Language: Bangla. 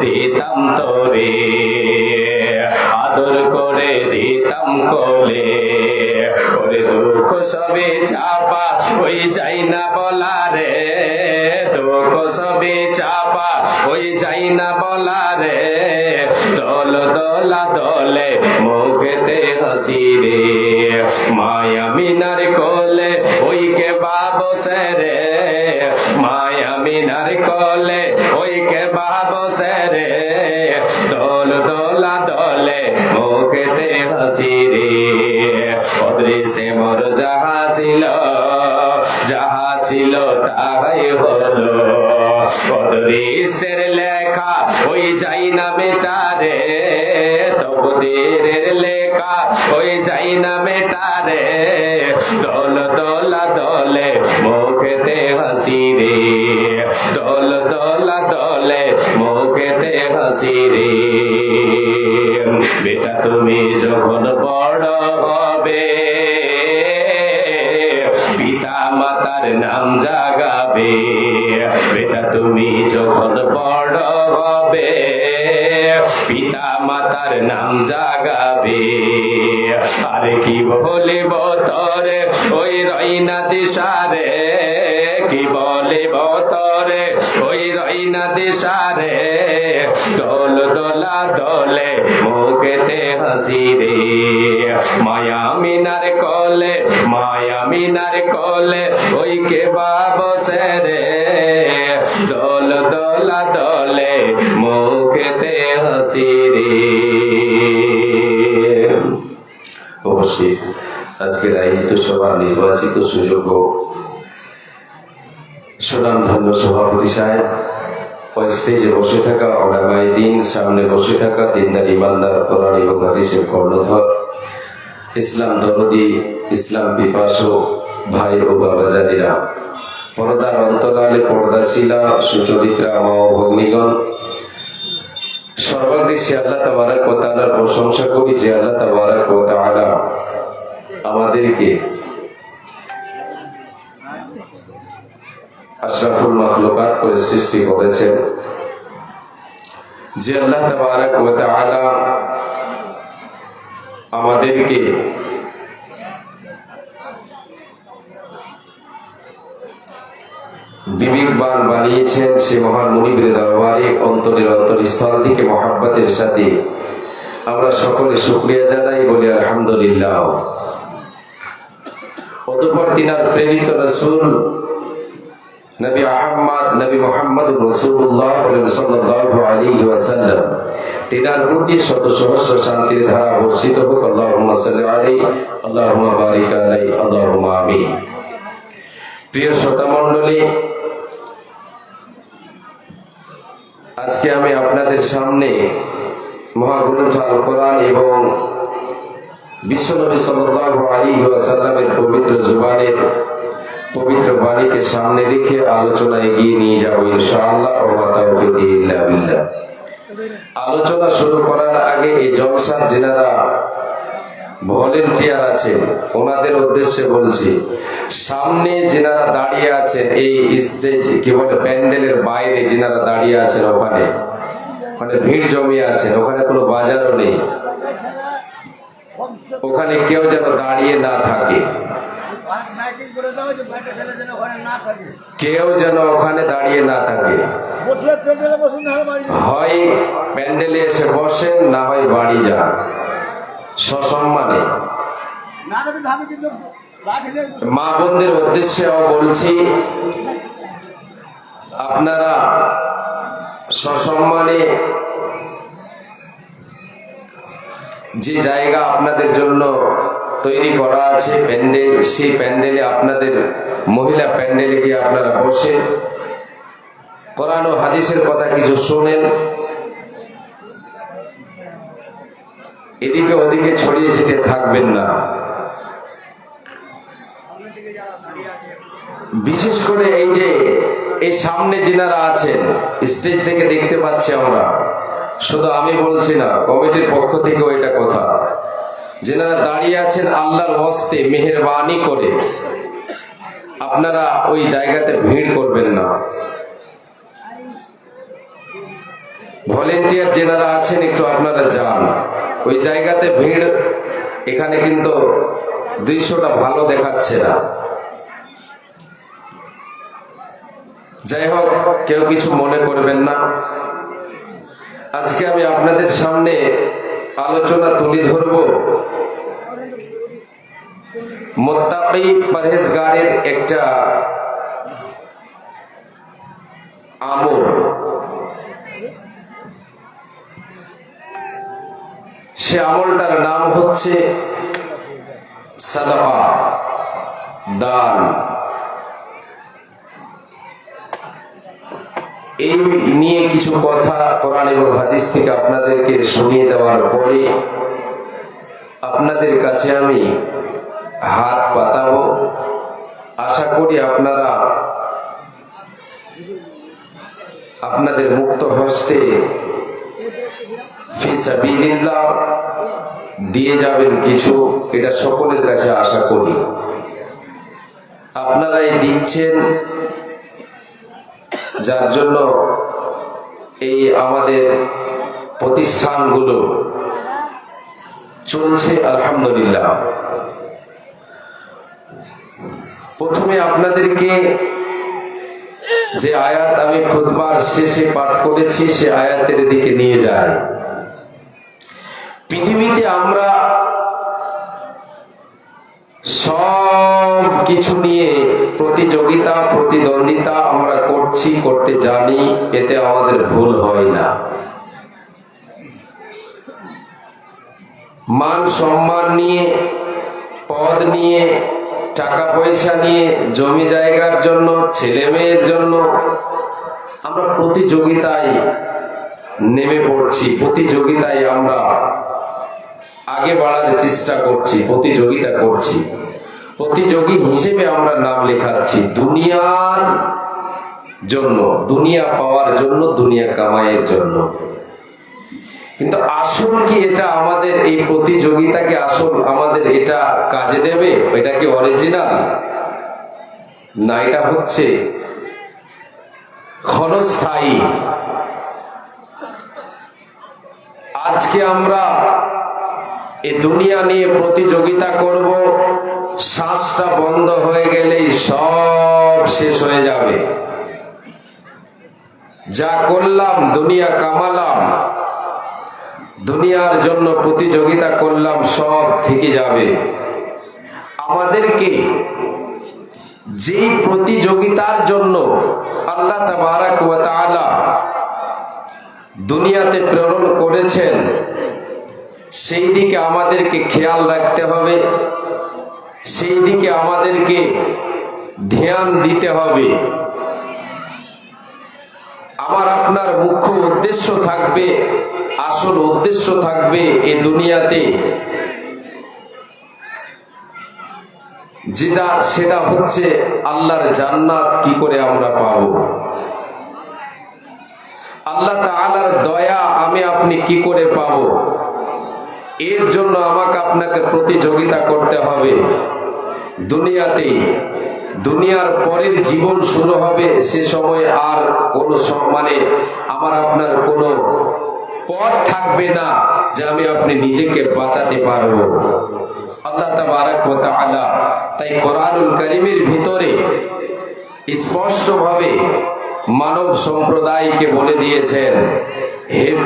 দিতাম তোরে, আদর করে দিতাম কোলে। ওরে দুঃখ সবে চাপা হয়ে যাই না বলা রে দুঃখ সবে চাপা ওই যাই না বলা রে। দল দলা দলে মুখেতে হাসি রে। মায়া মিনার কোলে ওই কে বাবু সেরে। মায়া মিনার কোলে ওই কে বাবু সেরে। দোল দোলা দলে মুখেতে হাসি রে। অদৃশ্যে মোর যাহা ছিল, যাহা ছিল তাহাই হলো। অদৃষ্টের লেখা, ওই যাই না মেটারে তকদিরের লেখা, ওই যাই না মেটারে দোল দোলা দলে মুখেতে হাসি রে। দোল দোলা দলে মুখেতে হাসি রে। বেটা, তুমি যখন বড় হবে নাম জাগাবে, বেটা তুমি যখন বড় হবে পিতা মাতার নাম জাগাবে। আরে কি বলিব তোরে, ওই রইনা দিশারে? কি বলিব তোরে ওই রইনা দিশারে। দোল দোলা দোলে, মুখেতে হাসি রে। মায়া মিনার কলে, মায়া মিনার কলে, ওই কে বাবসে রে? দোল দোলা দলে, মুখেতে হাসি রে। উপস্থিত আজকের আয়োজিত সভার নির্বাচিত সুযোগ্য সুনামধন্য সভাপতি সাহেব, ওই স্টেজে বসে থাকা অনামায় দিন, সামনে বসে থাকা দিনদার ইমানদার, কোরআন এবং হাদিসের কর্ণধর, ইসলাম দরদি, ইসলাম পিপাসু ভাই ও বাবাজানিরা পর্দার অন্তরালে পর্দাশীলা সুচরিত্রা মা ও ভগ্নিগণ। সর্বাগ্রে সে আল্লাহ তাবারাক ও তাআলার প্রশংসা করি যে আল্লাহ তাবারাক ও আমাদেরকে আশরাফুল মাখলুকাত করে সৃষ্টি করেছেন। যে আল্লাহ আমাদেরকে বিবেকবান বানিয়েছেন, সে মহান মনিবের দরবারে অন্তরের অন্তরস্থল থেকে মহাব্বতের সাথে আমরা সকলে শুক্রিয়া জানাই বলি আলহামদুলিল্লাহ। অতঃপর তিনার প্রেরিত রসুল আজকে আমি আপনাদের সামনে মহাগ্রন্থ আল কোরআন এবং বিশ্বনবী সাল্লাল্লাহু আলাইহি ওয়াসাল্লামের পবিত্র জুবানের পবিত্র বাণীকে সামনে রেখে আলোচনা এগিয়ে নিয়ে যাব ইনশাআল্লাহ আলোচনা শুরু করার আগে এই জলসার যেনারা ভলেন্টিয়ার আছেন, ওনাদের উদ্দেশ্যে বলছি, সামনে যেনারা দাঁড়িয়ে আছেন, এই স্টেজ কি বলে, প্যান্ডেলের বাইরে যেনারা দাঁড়িয়ে আছেন ওখানে ওখানে ভিড় জমিয়ে আছেন, ওখানে কোনো বাজারও নেই। ওখানে কেউ যেন দাঁড়িয়ে না থাকে। কেউ যেন ওখানে দাঁড়িয়ে না থাকে। হয় প্যান্ডেলে এসে বসেন, না হয় বাড়ি যান। সসম্মানে। মা বোনদের উদ্দেশ্যে বলছি, আপনারা সসম্মানে যে জায়গা আপনাদের জন্য তৈরি করা আছে প্যান্ডেল, সেই প্যান্ডেলে আপনাদের মহিলা প্যান্ডেলে গিয়ে আপনারা বসে কোরআন ও হাদিসের কথা কিছু শোনেন। এদিকে ওদিকে ছড়িয়ে ছিটে থাকবেন না। বিশেষ করে এই যে, এই সামনে যিনারা আছেন, স্টেজ থেকে দেখতে পাচ্ছি আমরা। শুধু আমি বলছি না, কমিটির পক্ষ থেকেও এটা কথা। যেনারা দাঁড়িয়ে আছেন আল্লাহর হস্তে মেহেরবানি করে, আপনারা ওই জায়গাতে ভিড় করবেন না। ভলেন্টিয়ার যেনারা আছেন, একটু আপনারা যান। ওই জায়গাতে ভিড়, এখানে কিন্তু দৃশ্যটা ভালো দেখাচ্ছে না। যাই হোক কেউ কিছু মনে করবেন না। আজকে আমি আপনাদের সামনে আলোচনা তুলে ধরব। মোত্তাকি একটা আমল। সে আমলটার নাম হচ্ছে সাদাপা দান। এই নিয়ে কিছু কথা কোরআন এবং হাদিস থেকে আপনাদেরকে শুনিয়ে দেওয়ার পরে আপনাদের কাছে আমি হাত পাতাবো। আশা করি আপনারা আপনাদের মুক্ত হস্তে দিয়ে যাবেন কিছু, এটা সকলের কাছে আশা করি। আপনারাই দিচ্ছেন যার জন্য এই আমাদের প্রতিষ্ঠানগুলো চলছে, আলহামদুলিল্লাহ। প্রথমে আপনাদেরকে যে আয়াত আমি খুদবার শেষে পাঠ করেছি, সে আয়াতের দিকে নিয়ে যায় পৃথিবীতে আমরা সব কিছু নিয়ে প্রতিযোগিতা, প্রতিদ্বন্দ্বিতা আমরা করছি, করতে জানি, এতে আমাদের ভুল হয় না। মান সম্মান নিয়ে, পদ নিয়ে, টাকা পয়সা নিয়ে, জমি জায়গার জন্য, ছেলে মেয়ের জন্য আমরা প্রতিযোগিতায় নেমে পড়ছি, প্রতিযোগিতায় আমরা আগে বাড়ার চেষ্টা করছি, প্রতিযোগিতা করছি। প্রতিযোগী হিসেবে আমরা নাম লেখাচ্ছি, দুনিয়ার জন্য, দুনিয়া পাওয়ার জন্য, দুনিয়া কামাইয়ের জন্য। কিন্তু আসল কি এটা আমাদের এই প্রতিযোগিতাকে আসল আমাদের এটা কাজে দেবে? এটা কি অরিজিনাল না, এটা হচ্ছে ক্ষণস্থায়ী। আজকে আমরা এই দুনিয়া নিয়ে প্রতিযোগিতা করব, শ্বাসটা বন্ধ হয়ে গেলেই সব শেষ হয়ে যাবে। যা করলাম, দুনিয়া কামালাম, দুনিয়ার জন্য প্রতিযোগিতা করলাম, সব থেকে যাবে। আমাদেরকে যেই প্রতিযোগিতার জন্য আল্লাহ তাবারাক ওয়া দুনিয়াতে প্রেরণ করেছেন সেই দিকে আমাদেরকে খেয়াল রাখতে হবে। সেই দিকে আমাদেরকে ধ্যান দিতে হবে। আমার আপনার মুখ্য উদ্দেশ্য থাকবে, আসল উদ্দেশ্য থাকবে এ দুনিয়াতে। যেটা, সেটা হচ্ছে আল্লাহর জান্নাত কি করে আমরা পাব? আল্লাহ তাআলার দয়া আমি আপনি কি করে পাব? এর জন্য আমাকে আপনাকে প্রতিযোগিতা করতে হবে। দুনিয়াতে দুনিয়ার পরের জীবন শুরু হবে সে সময় আর কোনো সম- মানে আমার আপনার কোনো পথ থাকবে না যে আমি আপনি নিজেকে বাঁচাতে পারব। আল্লাহ তাবারাক তাই কোরআনুল কারীমের ভিতরে স্পষ্টভাবে মানব সম্প্রদায়কে বলে দিয়েছেন, হে